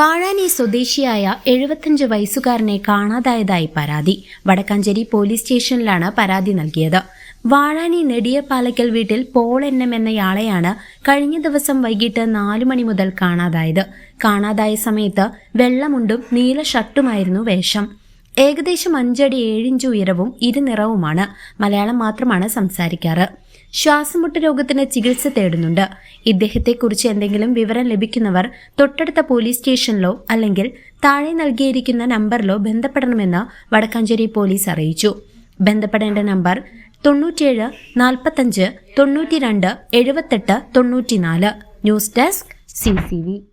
Vazhani സ്വദേശിയായ എഴുപത്തഞ്ച് വയസ്സുകാരനെ കാണാതായതായി പരാതി. വടക്കാഞ്ചേരി പോലീസ് സ്റ്റേഷനിലാണ് പരാതി നൽകിയത്. വാഴാനി നെടിയപ്പാലക്കൽ വീട്ടിൽ പോൾ എൻ എം എന്നയാളെയാണ് കഴിഞ്ഞ ദിവസം വൈകിട്ട് നാലു മണി മുതൽ കാണാതായത്. കാണാതായ സമയത്ത് വെള്ളമുണ്ടും നീല ഷർട്ടുമായിരുന്നു വേഷം. ഏകദേശം അഞ്ചടി ഏഴിഞ്ച് ഉയരവും ഇരുനിറവുമാണ്. മലയാളം മാത്രമാണ് സംസാരിക്കാറ്. ശ്വാസമുട്ട് രോഗത്തിന് ചികിത്സ തേടുന്നുണ്ട്. ഇദ്ദേഹത്തെക്കുറിച്ച് എന്തെങ്കിലും വിവരം ലഭിക്കുന്നവർ തൊട്ടടുത്ത പോലീസ് സ്റ്റേഷനിലോ അല്ലെങ്കിൽ താഴെ നൽകിയിരിക്കുന്ന നമ്പറിലോ ബന്ധപ്പെടണമെന്ന് വടക്കാഞ്ചേരി പോലീസ് അറിയിച്ചു. ബന്ധപ്പെടേണ്ട നമ്പർ തൊണ്ണൂറ്റിയേഴ് നാൽപ്പത്തഞ്ച് തൊണ്ണൂറ്റി രണ്ട് എഴുപത്തെട്ട് തൊണ്ണൂറ്റിനാല്. News desk C